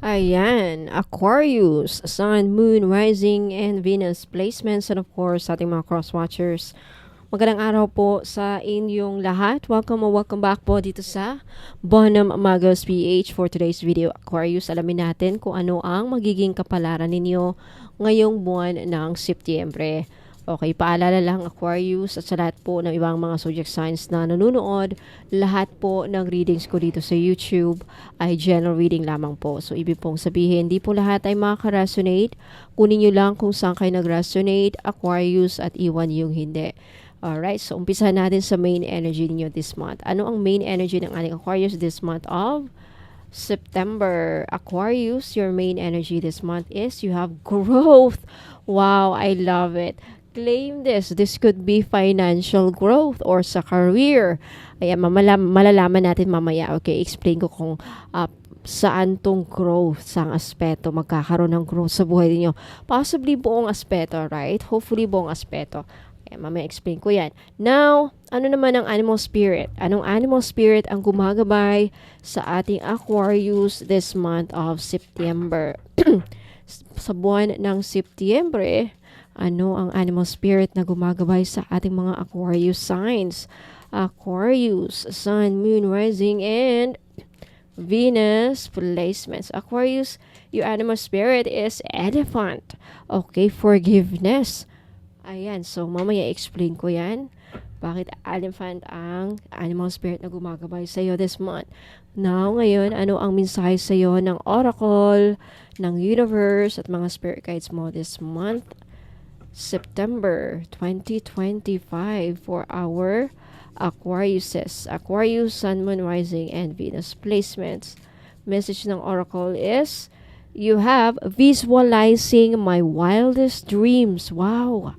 Ayan, Aquarius, Sun, Moon, Rising, and Venus placements, and of course, ating mga cross-watchers. Magandang araw po sa inyong lahat. Welcome or welcome back po dito sa Bonham Magos PH for today's video. Aquarius, alamin natin kung ano ang magiging kapalaran ninyo ngayong buwan ng Setyembre. Okay, paalala lang Aquarius at sa lahat po ng ibang mga zodiac signs na nanonood, lahat po ng readings ko dito sa YouTube ay general reading lamang po. So, ibig pong sabihin, hindi po lahat ay makaka-resonate. Kunin nyo lang kung saan kayo nag-resonate, Aquarius, at iwan yung hindi. Alright, so umpisa natin sa main energy niyo this month. Ano ang main energy ng ating Aquarius this month of September? Aquarius, your main energy this month is you have growth. Wow, I love it claim this. This could be financial growth or sa career. Ayan, mamalam, malalaman natin mamaya. Okay, explain ko kung uh, saan tong growth, sa aspeto magkakaroon ng growth sa buhay niyo. Possibly buong aspeto, right? Hopefully buong aspeto. Ayan, mamaya explain ko yan. Now, ano naman ang animal spirit? Anong animal spirit ang gumagabay sa ating Aquarius this month of September? sa buwan ng September, ano ang animal spirit na gumagabay sa ating mga Aquarius signs. Aquarius, Sun, Moon, Rising, and Venus placements. Aquarius, your animal spirit is elephant. Okay, forgiveness. Ayan, so mamaya explain ko yan. Bakit elephant ang animal spirit na gumagabay sa iyo this month? Now, ngayon, ano ang mensahe sa iyo ng oracle, ng universe, at mga spirit guides mo this month? September 2025 for our Aquariuses. Aquarius, Sun, Moon, Rising, and Venus placements. Message ng Oracle is, You have visualizing my wildest dreams. Wow!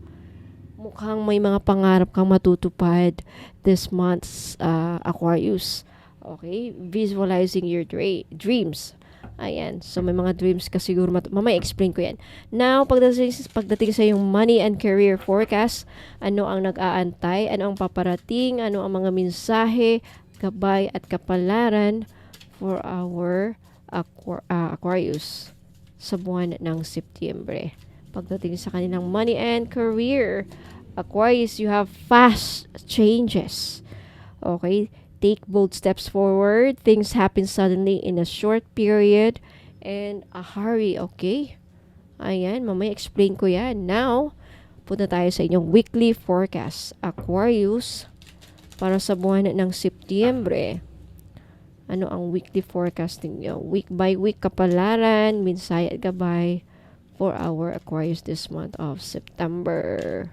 Mukhang may mga pangarap kang matutupad this month's uh, Aquarius. Okay? Visualizing your dreams. Ayan. So, may mga dreams ka siguro. Mat- mamaya explain ko yan. Now, pagdating, pagdating sa yung money and career forecast, ano ang nag-aantay, ano ang paparating, ano ang mga mensahe, gabay at kapalaran for our Aqu- uh, Aquarius sa buwan ng Setyembre. Pagdating sa kanilang money and career, Aquarius, you have fast changes. Okay? Take bold steps forward. Things happen suddenly in a short period and a hurry, okay? Ayan, mamaya explain ko yan. Now, punta tayo sa inyong weekly forecast. Aquarius, para sa buwan ng Setyembre. Ano ang weekly forecast ninyo? Week by week kapalaran, minsay at gabay for our Aquarius this month of September.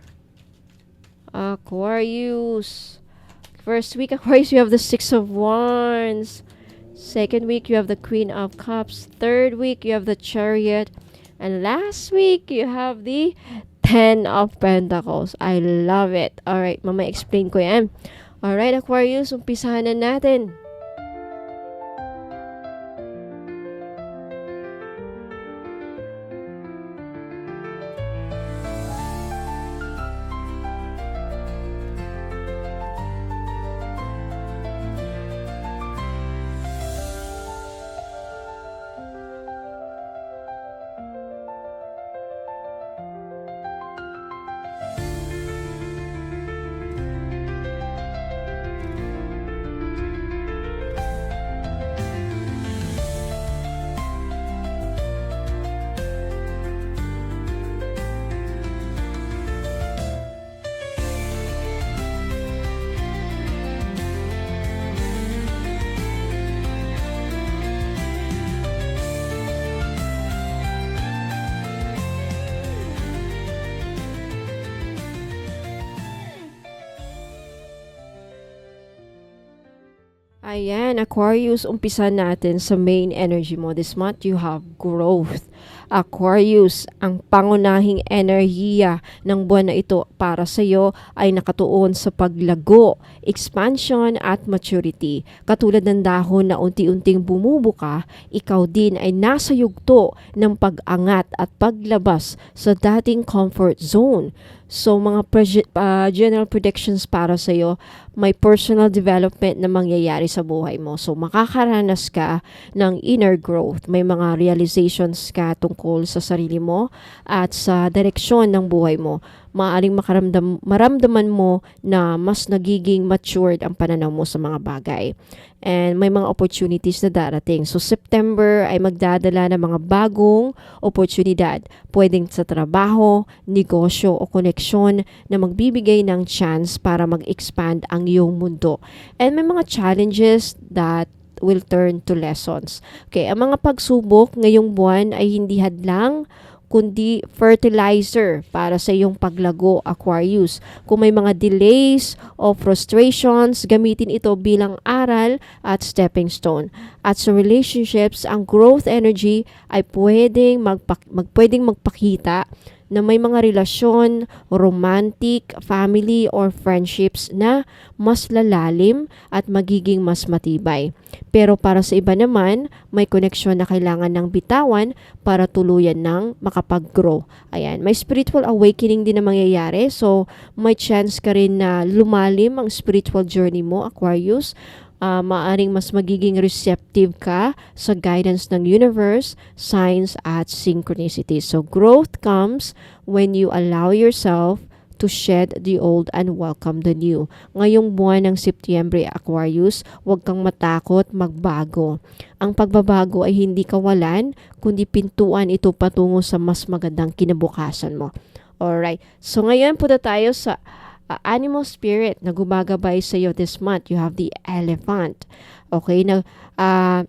Aquarius. First week, Aquarius, you have the Six of Wands. Second week, you have the Queen of Cups. Third week, you have the Chariot. And last week, you have the Ten of Pentacles. I love it. Alright, mama explain ko yan. Alright, Aquarius, umpisahan na natin. Ayan, Aquarius, umpisa natin sa main energy mo. This month, you have growth. Aquarius, ang pangunahing enerhiya ng buwan na ito para sa iyo ay nakatuon sa paglago, expansion at maturity. Katulad ng dahon na unti-unting bumubuka, ikaw din ay nasa yugto ng pag-angat at paglabas sa dating comfort zone So, mga ah, general predictions para sa'yo, may personal development na mangyayari sa buhay mo. So, makakaranas ka ng inner growth. May mga realizations ka tungkol sa sarili mo at sa direksyon ng buhay mo. Maaring makaramdam, maramdaman mo na mas nagiging matured ang pananaw mo sa mga bagay. And may mga opportunities na darating. So, September ay magdadala ng mga bagong oportunidad. Pwedeng sa trabaho, negosyo o koneksyon na magbibigay ng chance para mag-expand ang iyong mundo. And may mga challenges that will turn to lessons. Okay, ang mga pagsubok ngayong buwan ay hindi hadlang kundi fertilizer para sa iyong paglago, Aquarius. Kung may mga delays o frustrations, gamitin ito bilang aral at stepping stone. At sa relationships, ang growth energy ay pwedeng, magpa- mag, pwedeng magpakita na may mga relasyon, romantic, family, or friendships na mas lalalim at magiging mas matibay. Pero para sa iba naman, may koneksyon na kailangan ng bitawan para tuluyan ng makapag-grow. Ayan, may spiritual awakening din na mangyayari. So, may chance ka rin na lumalim ang spiritual journey mo, Aquarius uh, maaring mas magiging receptive ka sa guidance ng universe, signs at synchronicity. So growth comes when you allow yourself to shed the old and welcome the new. Ngayong buwan ng Setyembre Aquarius, huwag kang matakot magbago. Ang pagbabago ay hindi kawalan, kundi pintuan ito patungo sa mas magandang kinabukasan mo. Alright, so ngayon punta tayo sa uh, animal spirit na gumagabay sa iyo this month. You have the elephant. Okay, na uh,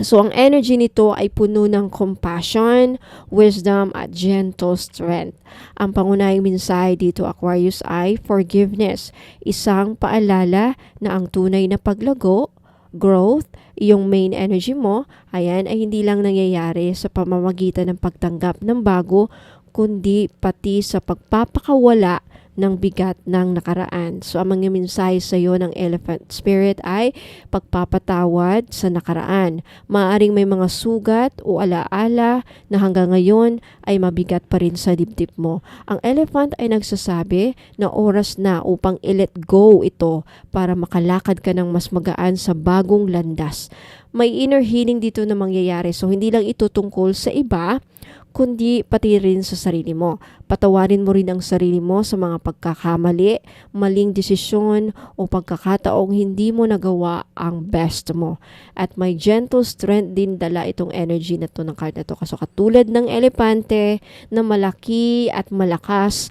So, ang energy nito ay puno ng compassion, wisdom, at gentle strength. Ang pangunahing mensahe dito, Aquarius, ay forgiveness. Isang paalala na ang tunay na paglago, growth, yung main energy mo, ayan, ay hindi lang nangyayari sa pamamagitan ng pagtanggap ng bago, kundi pati sa pagpapakawala ng bigat ng nakaraan. So, ang mga mensahe sa iyo ng elephant spirit ay pagpapatawad sa nakaraan. Maaring may mga sugat o alaala na hanggang ngayon ay mabigat pa rin sa dibdib mo. Ang elephant ay nagsasabi na oras na upang i-let go ito para makalakad ka ng mas magaan sa bagong landas. May inner healing dito na mangyayari. So, hindi lang ito tungkol sa iba, kundi pati rin sa sarili mo. Patawarin mo rin ang sarili mo sa mga pagkakamali, maling desisyon o pagkakataong hindi mo nagawa ang best mo. At may gentle strength din dala itong energy na to ng card na to. Kaso katulad ng elepante na malaki at malakas,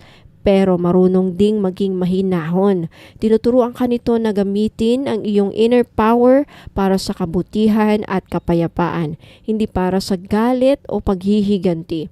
pero marunong ding maging mahinahon. Tinuturuan ka nito na gamitin ang iyong inner power para sa kabutihan at kapayapaan, hindi para sa galit o paghihiganti.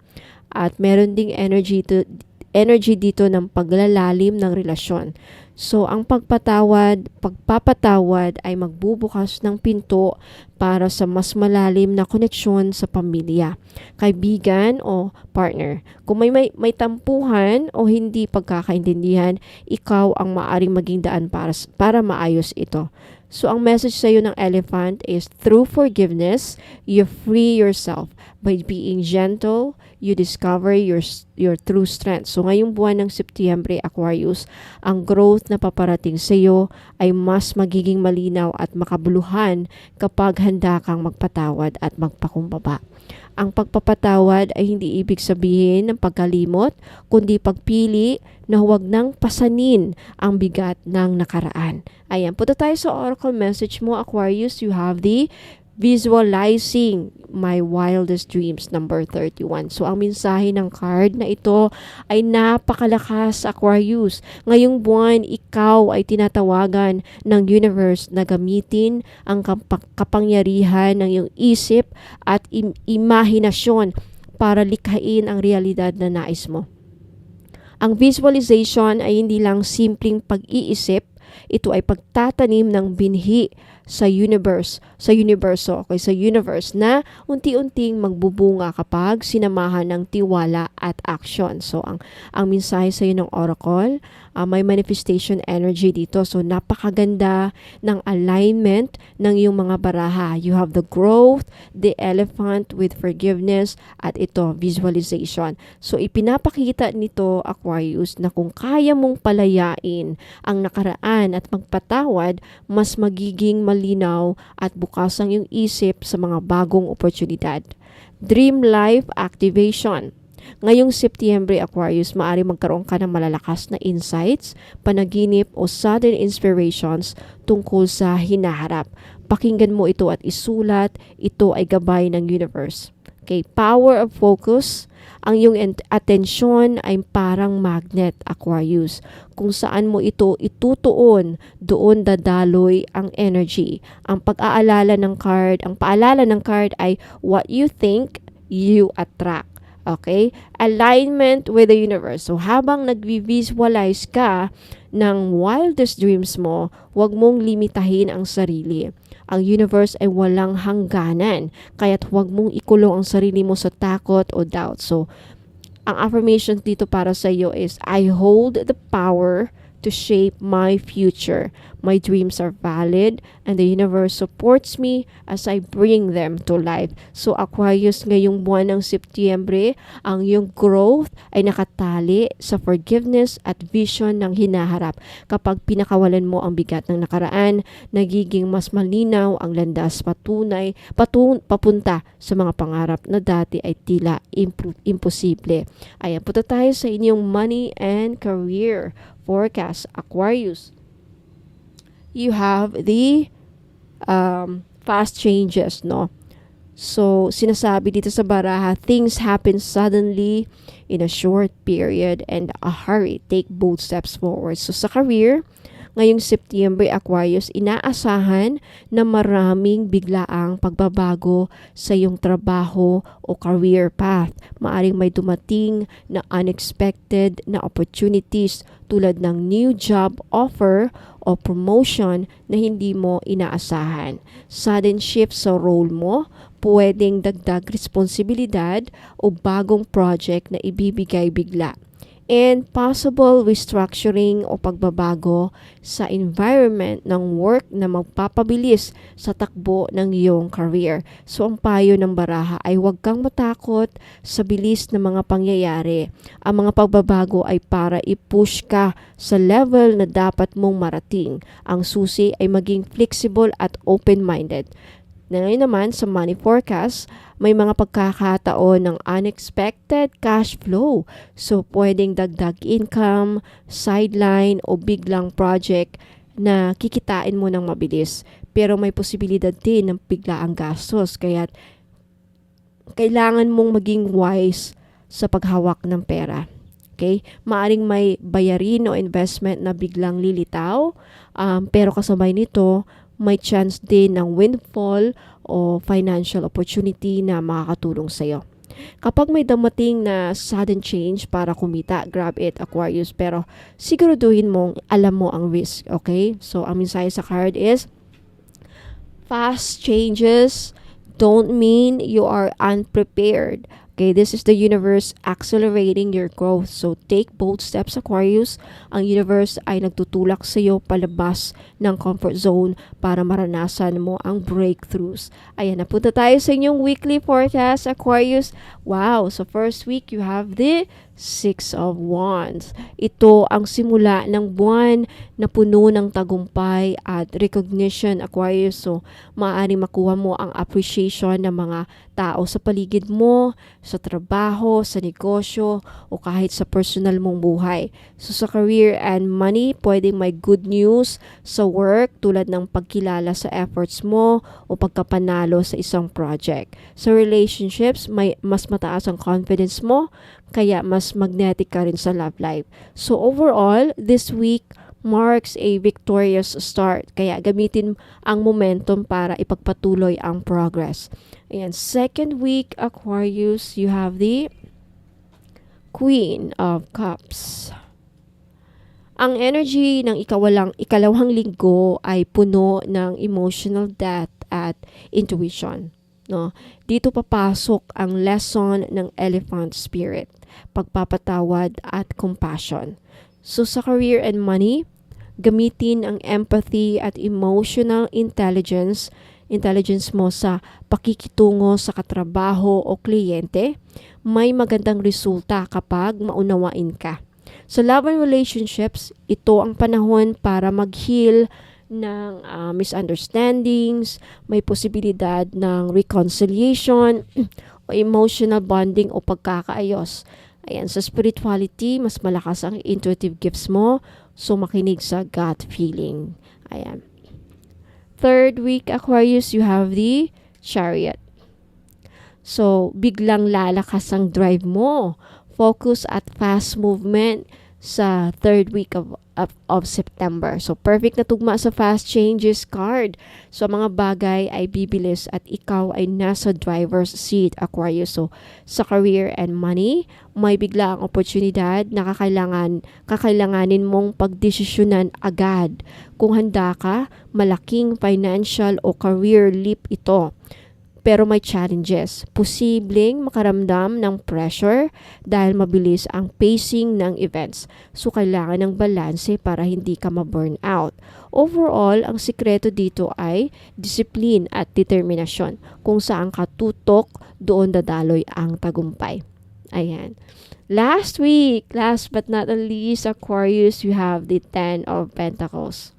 At meron ding energy to, energy dito ng paglalalim ng relasyon. So, ang pagpatawad, pagpapatawad ay magbubukas ng pinto para sa mas malalim na koneksyon sa pamilya, kaibigan o partner. Kung may, may, may tampuhan o hindi pagkakaintindihan, ikaw ang maaring maging daan para, para maayos ito. So, ang message sa iyo ng elephant is through forgiveness, you free yourself by being gentle, you discover your your true strength. So ngayong buwan ng Setyembre Aquarius, ang growth na paparating sa iyo ay mas magiging malinaw at makabuluhan kapag handa kang magpatawad at magpakumbaba. Ang pagpapatawad ay hindi ibig sabihin ng pagkalimot, kundi pagpili na huwag nang pasanin ang bigat ng nakaraan. Ayan, punta tayo sa oracle message mo, Aquarius. You have the visualizing my wildest dreams number 31. So ang mensahe ng card na ito ay napakalakas Aquarius. Ngayong buwan ikaw ay tinatawagan ng universe na gamitin ang kapangyarihan ng iyong isip at im- imahinasyon para likhain ang realidad na nais mo. Ang visualization ay hindi lang simpleng pag-iisip, ito ay pagtatanim ng binhi sa universe, sa universo, okay, sa universe na unti-unting magbubunga kapag sinamahan ng tiwala at action. So, ang, ang mensahe sa ng oracle, uh, may manifestation energy dito. So, napakaganda ng alignment ng iyong mga baraha. You have the growth, the elephant with forgiveness, at ito, visualization. So, ipinapakita nito, Aquarius, na kung kaya mong palayain ang nakaraan at magpatawad, mas magiging malinaw at bukas ang iyong isip sa mga bagong oportunidad. Dream Life Activation Ngayong September Aquarius, maari magkaroon ka ng malalakas na insights, panaginip o sudden inspirations tungkol sa hinaharap. Pakinggan mo ito at isulat, ito ay gabay ng universe. Okay, power of focus. Ang iyong atensyon ay parang magnet, Aquarius. Kung saan mo ito itutuon, doon dadaloy ang energy. Ang pag-aalala ng card, ang paalala ng card ay what you think, you attract. Okay? Alignment with the universe. So, habang nag-visualize ka ng wildest dreams mo, huwag mong limitahin ang sarili ang universe ay walang hangganan. Kaya't huwag mong ikulong ang sarili mo sa takot o doubt. So, ang affirmation dito para sa iyo is, I hold the power to shape my future. My dreams are valid and the universe supports me as I bring them to life. So Aquarius ngayong buwan ng Setyembre, ang iyong growth ay nakatali sa forgiveness at vision ng hinaharap. Kapag pinakawalan mo ang bigat ng nakaraan, nagiging mas malinaw ang landas patunay, patun, papunta sa mga pangarap na dati ay tila imp- imposible. Ayan, punta tayo sa inyong money and career forecast, Aquarius. You have the um, fast changes, no? So, sinasabi dito sa baraha, things happen suddenly in a short period and a hurry. Take bold steps forward. So, sa career, ngayong September Aquarius, inaasahan na maraming biglaang pagbabago sa iyong trabaho o career path. Maaring may dumating na unexpected na opportunities tulad ng new job offer o promotion na hindi mo inaasahan. Sudden shift sa role mo, pwedeng dagdag responsibilidad o bagong project na ibibigay bigla and possible restructuring o pagbabago sa environment ng work na magpapabilis sa takbo ng iyong career. So ang payo ng baraha ay huwag kang matakot sa bilis ng mga pangyayari. Ang mga pagbabago ay para i-push ka sa level na dapat mong marating. Ang susi ay maging flexible at open-minded. Na ngayon naman sa money forecast, may mga pagkakataon ng unexpected cash flow. So, pwedeng dagdag income, sideline, o biglang project na kikitain mo ng mabilis. Pero may posibilidad din ng biglaang gastos. Kaya kailangan mong maging wise sa paghawak ng pera. Okay? Maaring may bayarin o investment na biglang lilitaw, um, pero kasabay nito, may chance din ng windfall o financial opportunity na makakatulong sa iyo. Kapag may damating na sudden change para kumita, grab it, Aquarius. Pero siguraduhin mong alam mo ang risk, okay? So, ang mensahe sa card is, fast changes don't mean you are unprepared. Okay, this is the universe accelerating your growth. So take bold steps Aquarius. Ang universe ay nagtutulak sa iyo palabas ng comfort zone para maranasan mo ang breakthroughs. Ayan, napunta tayo sa inyong weekly forecast Aquarius. Wow, so first week you have the Six of Wands. Ito ang simula ng buwan na puno ng tagumpay at recognition, Aquarius. So, maaari makuha mo ang appreciation ng mga tao sa paligid mo, sa trabaho, sa negosyo, o kahit sa personal mong buhay. So, sa career and money, pwedeng may good news sa work tulad ng pagkilala sa efforts mo o pagkapanalo sa isang project. Sa relationships, may mas mataas ang confidence mo, kaya mas magnetic ka rin sa love life. So overall, this week marks a victorious start. Kaya gamitin ang momentum para ipagpatuloy ang progress. Ayan, second week Aquarius, you have the Queen of Cups. Ang energy ng ikawalang, ikalawang linggo ay puno ng emotional depth at intuition. No? Dito papasok ang lesson ng elephant spirit, pagpapatawad at compassion. So sa career and money, gamitin ang empathy at emotional intelligence intelligence mo sa pakikitungo sa katrabaho o kliyente, may magandang resulta kapag maunawain ka. Sa love and relationships, ito ang panahon para mag-heal ng uh, misunderstandings, may posibilidad ng reconciliation o emotional bonding o pagkakaayos. Ayan, sa spirituality, mas malakas ang intuitive gifts mo, so makinig sa gut feeling. Ayan. Third week Aquarius, you have the chariot. So, biglang lalakas ang drive mo. Focus at fast movement sa third week of, of, of September. So, perfect na tugma sa fast changes card. So, mga bagay ay bibilis at ikaw ay nasa driver's seat, Aquarius. So, sa career and money, may bigla ang oportunidad na kakailangan, kakailanganin mong pagdesisyonan agad. Kung handa ka, malaking financial o career leap ito pero may challenges. Posibleng makaramdam ng pressure dahil mabilis ang pacing ng events. So, kailangan ng balanse para hindi ka ma-burn out. Overall, ang sikreto dito ay discipline at determinasyon. Kung saan ka tutok, doon dadaloy ang tagumpay. Ayan. Last week, last but not least, Aquarius, you have the Ten of Pentacles.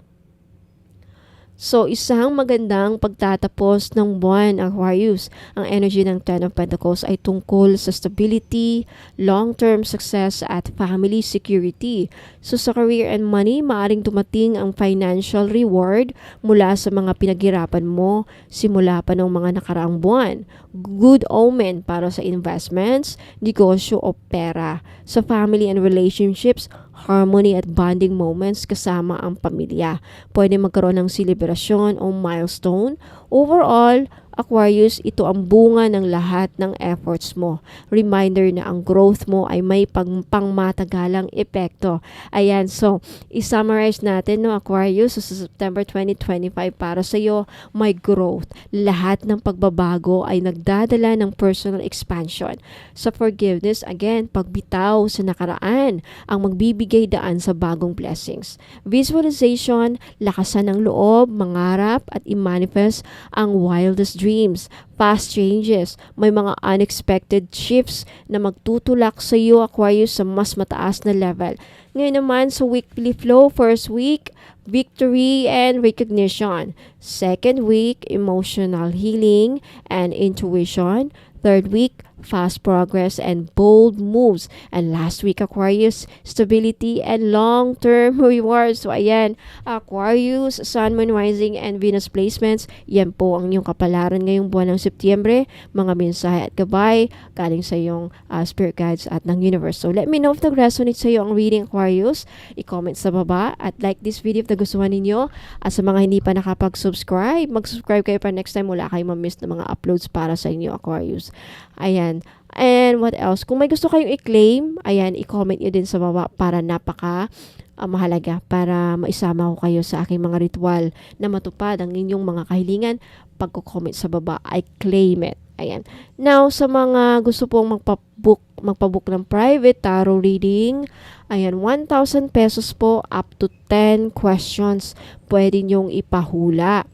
So, isang magandang pagtatapos ng buwan, Aquarius. Ang energy ng Ten of Pentacles ay tungkol sa stability, long-term success, at family security. So, sa career and money, maaring dumating ang financial reward mula sa mga pinaghirapan mo simula pa ng mga nakaraang buwan. Good omen para sa investments, negosyo o pera. Sa family and relationships, harmony at bonding moments kasama ang pamilya. Pwede magkaroon ng celebration o milestone. Overall, Aquarius, ito ang bunga ng lahat ng efforts mo. Reminder na ang growth mo ay may pang pangmatagalang epekto. Ayan, so, i-summarize natin, no, Aquarius, so, sa September 2025 para sa iyo, may growth. Lahat ng pagbabago ay nagdadala ng personal expansion. Sa forgiveness, again, pagbitaw sa nakaraan ang magbibigay daan sa bagong blessings. Visualization, lakasan ng loob, mangarap at i-manifest ang wildest dreams dreams, fast changes, may mga unexpected shifts na magtutulak sa iyo Aquarius sa mas mataas na level. Ngayon naman sa weekly flow, first week, victory and recognition. Second week, emotional healing and intuition. Third week, fast progress and bold moves. And last week, Aquarius, stability and long-term rewards. So, ayan, Aquarius, Sun, Moon, Rising, and Venus placements. Yan po ang inyong kapalaran ngayong buwan ng Setyembre. Mga mensahe at gabay galing sa iyong uh, spirit guides at ng universe. So, let me know if nag-resonate sa iyo ang reading, Aquarius. I-comment sa baba at like this video if nagustuhan ninyo. At sa mga hindi pa nakapag-subscribe, mag-subscribe kayo para next time wala kayong ma-miss na mga uploads para sa inyo, Aquarius. Ayan. And what else? Kung may gusto kayong i-claim, ayan, i-comment nyo din sa baba para napaka uh, mahalaga para maisama ko kayo sa aking mga ritual na matupad ang inyong mga kahilingan. Pagko-comment sa baba, I claim it. Ayan. Now, sa mga gusto pong magpabook, magpabook ng private tarot reading, ayan, 1,000 pesos po up to 10 questions pwede nyong ipahula.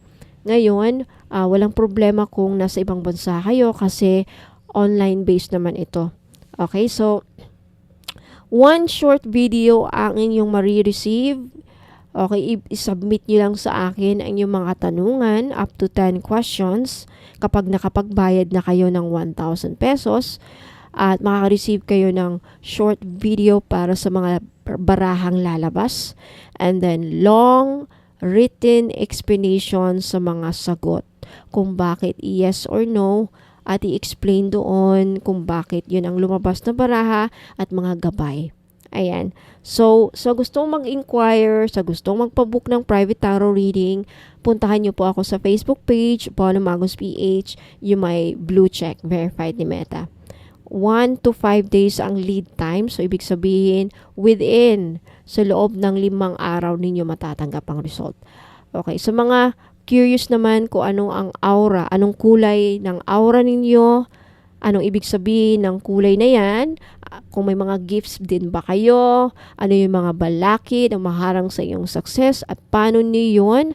Ngayon, uh, walang problema kung nasa ibang bansa kayo kasi online based naman ito. Okay, so one short video ang inyong marireceive. Okay, i-submit nyo lang sa akin ang inyong mga tanungan up to 10 questions kapag nakapagbayad na kayo ng 1,000 pesos at makaka-receive kayo ng short video para sa mga barahang lalabas and then long written explanation sa mga sagot kung bakit yes or no at i-explain doon kung bakit yun ang lumabas na baraha at mga gabay. Ayan. So, sa so gustong mag-inquire, sa gustong magpabook ng private tarot reading, puntahan niyo po ako sa Facebook page, Bono Magos PH, yung may blue check, verified ni Meta. 1 to 5 days ang lead time. So, ibig sabihin, within sa loob ng limang araw ninyo matatanggap ang result. Okay, sa mga curious naman kung anong ang aura, anong kulay ng aura ninyo, anong ibig sabihin ng kulay na yan, ah, kung may mga gifts din ba kayo, ano yung mga balakid ang maharang sa iyong success at paano niyo yun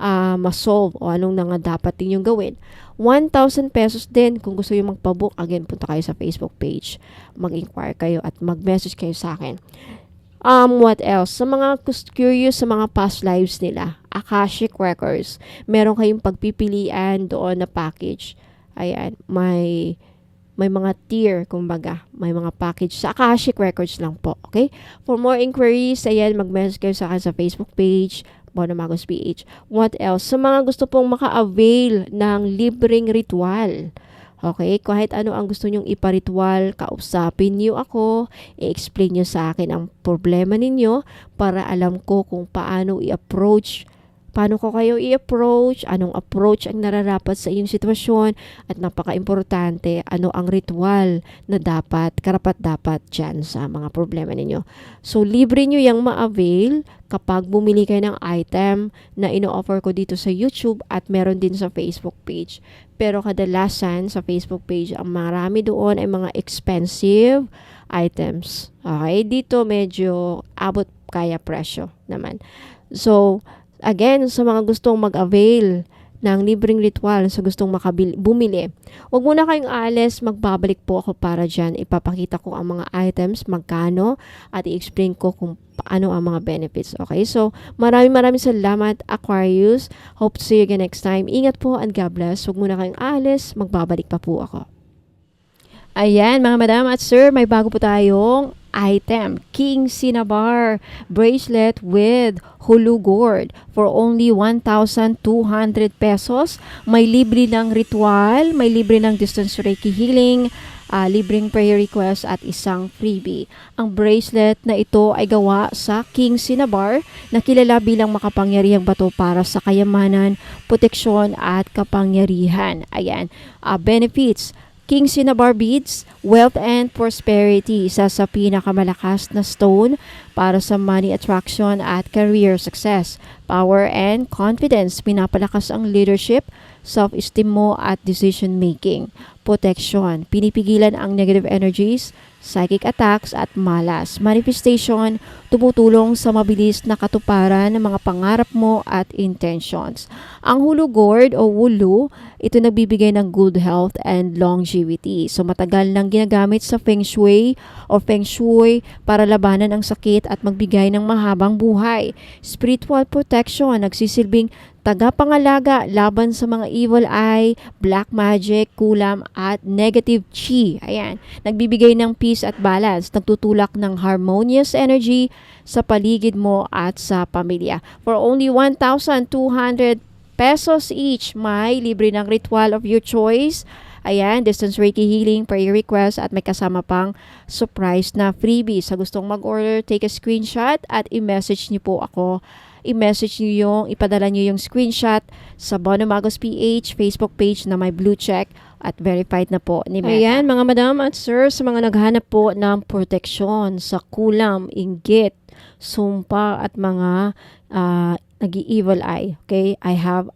ah, masolve o anong nga dapat ninyong gawin. 1,000 pesos din kung gusto yung magpabook. Again, punta kayo sa Facebook page. Mag-inquire kayo at mag-message kayo sa akin. Um, what else? Sa mga curious sa mga past lives nila, Akashic Records, meron kayong pagpipilian doon na package. Ayan, may may mga tier, kumbaga, may mga package sa Akashic Records lang po, okay? For more inquiries, ayan, mag-message kayo sa akin sa Facebook page, Bonamagos PH. What else? Sa mga gusto pong maka-avail ng libreng ritual, Okay, kahit ano ang gusto nyong iparitual, kausapin niyo ako, i-explain niyo sa akin ang problema ninyo para alam ko kung paano i-approach paano ko kayo i-approach, anong approach ang nararapat sa inyong sitwasyon, at napaka-importante, ano ang ritual na dapat, karapat-dapat dyan sa mga problema ninyo. So, libre nyo yung ma-avail kapag bumili kayo ng item na ino-offer ko dito sa YouTube at meron din sa Facebook page. Pero kadalasan sa Facebook page, ang marami doon ay mga expensive items. Okay, dito medyo abot kaya presyo naman. So, Again, sa mga gustong mag-avail ng libreng ritual sa gustong makabili, bumili. Huwag muna kayong alis, magbabalik po ako para dyan. Ipapakita ko ang mga items, magkano, at i-explain ko kung paano ang mga benefits. Okay, so maraming maraming salamat Aquarius. Hope to see you again next time. Ingat po and God bless. Huwag muna kayong alis, magbabalik pa po ako. Ayan, mga madam at sir, may bago po tayong item. King Cinnabar bracelet with Hulu gourd for only 1,200 pesos. May libre ng ritual, may libre ng distance Reiki healing, uh, libreng prayer request at isang freebie. Ang bracelet na ito ay gawa sa King Cinnabar na kilala bilang makapangyarihang bato para sa kayamanan, proteksyon at kapangyarihan. Ayan, uh, benefits King Cinnabar beads, wealth and prosperity, isa sa pinakamalakas na stone para sa money attraction at career success. Power and confidence, pinapalakas ang leadership, self-esteem mo at decision making. Protection, pinipigilan ang negative energies, psychic attacks at malas. Manifestation, tumutulong sa mabilis na katuparan ng mga pangarap mo at intentions. Ang hulu gourd o wulu, ito nagbibigay ng good health and longevity. So matagal nang ginagamit sa feng shui o feng shui para labanan ang sakit at magbigay ng mahabang buhay. Spiritual protection, nagsisilbing tagapangalaga laban sa mga evil eye, black magic, kulam at negative chi. Ayan, nagbibigay ng peace at balance, nagtutulak ng harmonious energy sa paligid mo at sa pamilya. For only 1,200 pesos each, may libre ng ritual of your choice. Ayan, distance Reiki healing, prayer request at may kasama pang surprise na freebie. Sa gustong mag-order, take a screenshot at i-message niyo po ako i-message nyo yung, ipadala nyo yung screenshot sa Bono Magos PH Facebook page na may blue check at verified na po ni Meta. Ayan, mga madam at sir, sa mga naghanap po ng proteksyon sa kulam, inggit, sumpa at mga uh, nag-evil eye. Okay, I have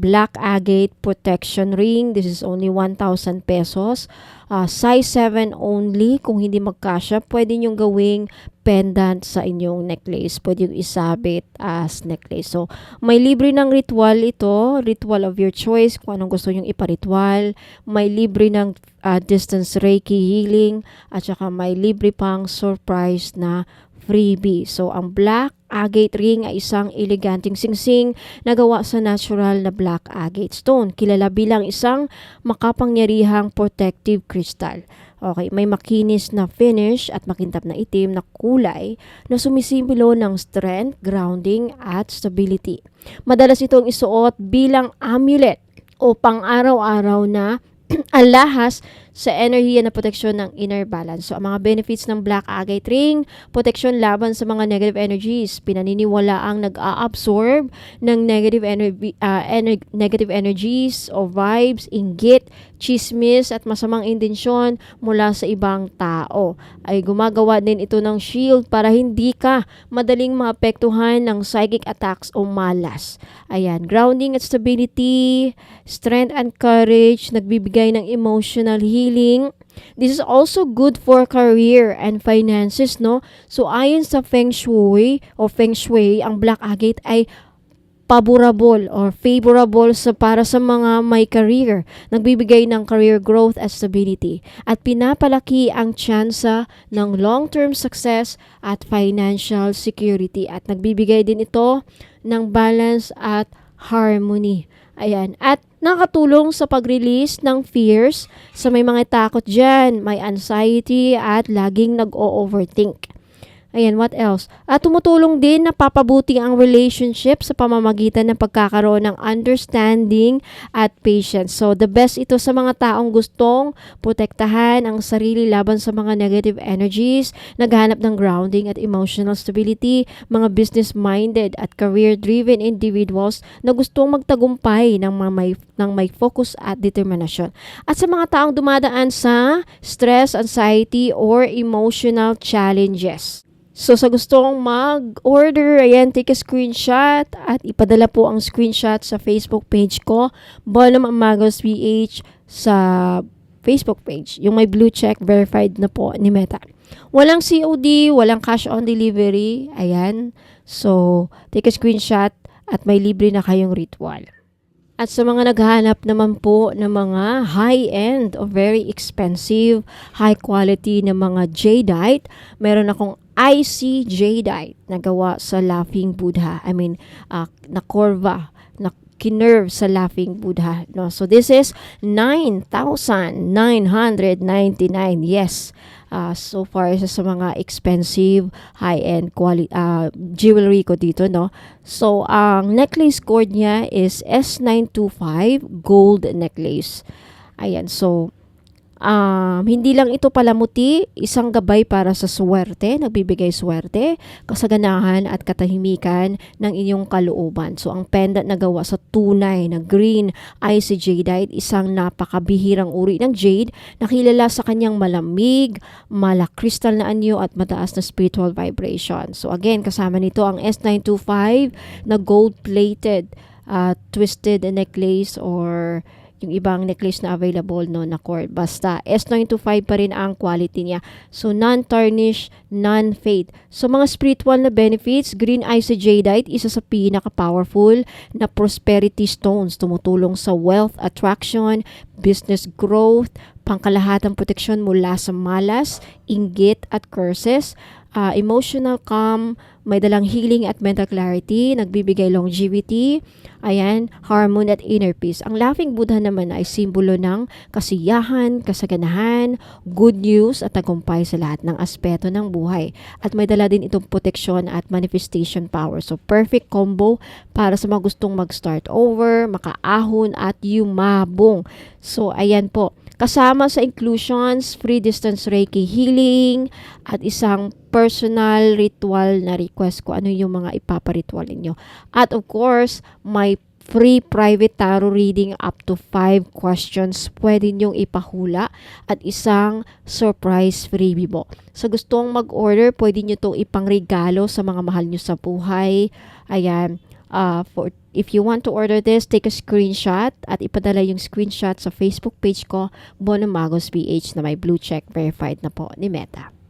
black agate protection ring. This is only 1,000 pesos. Uh, size 7 only. Kung hindi magkasya, pwede nyo gawing pendant sa inyong necklace. Pwede yung isabit as necklace. So, may libre ng ritual ito. Ritual of your choice. Kung anong gusto nyong iparitual. May libre ng uh, distance Reiki healing. At saka may libre pang surprise na freebie. So, ang black agate ring ay isang eleganting singsing na gawa sa natural na black agate stone. Kilala bilang isang makapangyarihang protective crystal. Okay, may makinis na finish at makintab na itim na kulay na sumisimbolo ng strength, grounding at stability. Madalas itong isuot bilang amulet o pang-araw-araw na alahas sa enerhiya na proteksyon ng inner balance. So, ang mga benefits ng Black Agate Ring, proteksyon laban sa mga negative energies. Pinaniniwala ang nag-a-absorb ng negative, energy, uh, ener- negative energies o vibes, inggit, chismis at masamang intensyon mula sa ibang tao. Ay gumagawa din ito ng shield para hindi ka madaling maapektuhan ng psychic attacks o malas. Ayan, grounding at stability, strength and courage, nagbibigay ng emotional healing. This is also good for career and finances, no? So, ayon sa Feng Shui o Feng Shui, ang Black Agate ay favorable or favorable sa para sa mga may career, nagbibigay ng career growth at stability at pinapalaki ang tsansa ng long-term success at financial security at nagbibigay din ito ng balance at harmony. Ayan. At nakatulong sa pag-release ng fears sa may mga takot dyan, may anxiety at laging nag-o-overthink. Ayan, what else? At tumutulong din na papabuti ang relationship sa pamamagitan ng pagkakaroon ng understanding at patience. So, the best ito sa mga taong gustong protektahan ang sarili laban sa mga negative energies, naghanap ng grounding at emotional stability, mga business-minded at career-driven individuals na gustong magtagumpay ng, may, ng may focus at determinasyon. At sa mga taong dumadaan sa stress, anxiety, or emotional challenges. So sa gustong mag-order, ayan, take a screenshot at ipadala po ang screenshot sa Facebook page ko, Bonum Amagos PH sa Facebook page. Yung may blue check, verified na po ni Meta. Walang COD, walang cash on delivery. Ayan. So, take a screenshot at may libre na kayong ritual. At sa mga naghahanap naman po ng mga high-end o very expensive, high quality na mga jadeite, meron akong IC jadeite na gawa sa Laughing Buddha. I mean, uh, na korva, na kinerve sa Laughing Buddha. No? So this is 9,999. Yes. Uh, so far isa sa mga expensive high-end quality uh, jewelry ko dito no? So ang necklace cord niya is S925 gold necklace. Ayan so Um, hindi lang ito palamuti, isang gabay para sa swerte, nagbibigay swerte, kasaganahan at katahimikan ng inyong kalooban. So ang pendant na gawa sa tunay na green icy jadeite, isang napakabihirang uri ng jade na kilala sa kanyang malamig, malakristal na anyo at mataas na spiritual vibration. So again, kasama nito ang S925 na gold-plated uh, twisted necklace or yung ibang necklace na available no na cord. Basta S925 pa rin ang quality niya. So non-tarnish, non-fade. So mga spiritual na benefits, green isojadite, isa sa pinaka-powerful na prosperity stones. Tumutulong sa wealth attraction, business growth, pangkalahatang proteksyon mula sa malas, inggit at curses, uh, emotional calm, may dalang healing at mental clarity, nagbibigay longevity, ayan, harmony at inner peace. Ang laughing Buddha naman ay simbolo ng kasiyahan, kasaganahan, good news at tagumpay sa lahat ng aspeto ng buhay. At may dala din itong protection at manifestation power. So perfect combo para sa mga gustong mag-start over, makaahon at yumabong. So ayan po, Kasama sa inclusions, free distance Reiki healing, at isang personal ritual na request ko ano yung mga ipaparitual ninyo. At of course, may free private tarot reading up to 5 questions pwede nyong ipahula at isang surprise freebie mo. Sa gustong mag-order, pwede nyo itong ipangregalo sa mga mahal nyo sa buhay. Ayan, uh, for if you want to order this, take a screenshot at ipadala yung screenshot sa Facebook page ko, Bonomagos BH na may blue check verified na po ni Meta.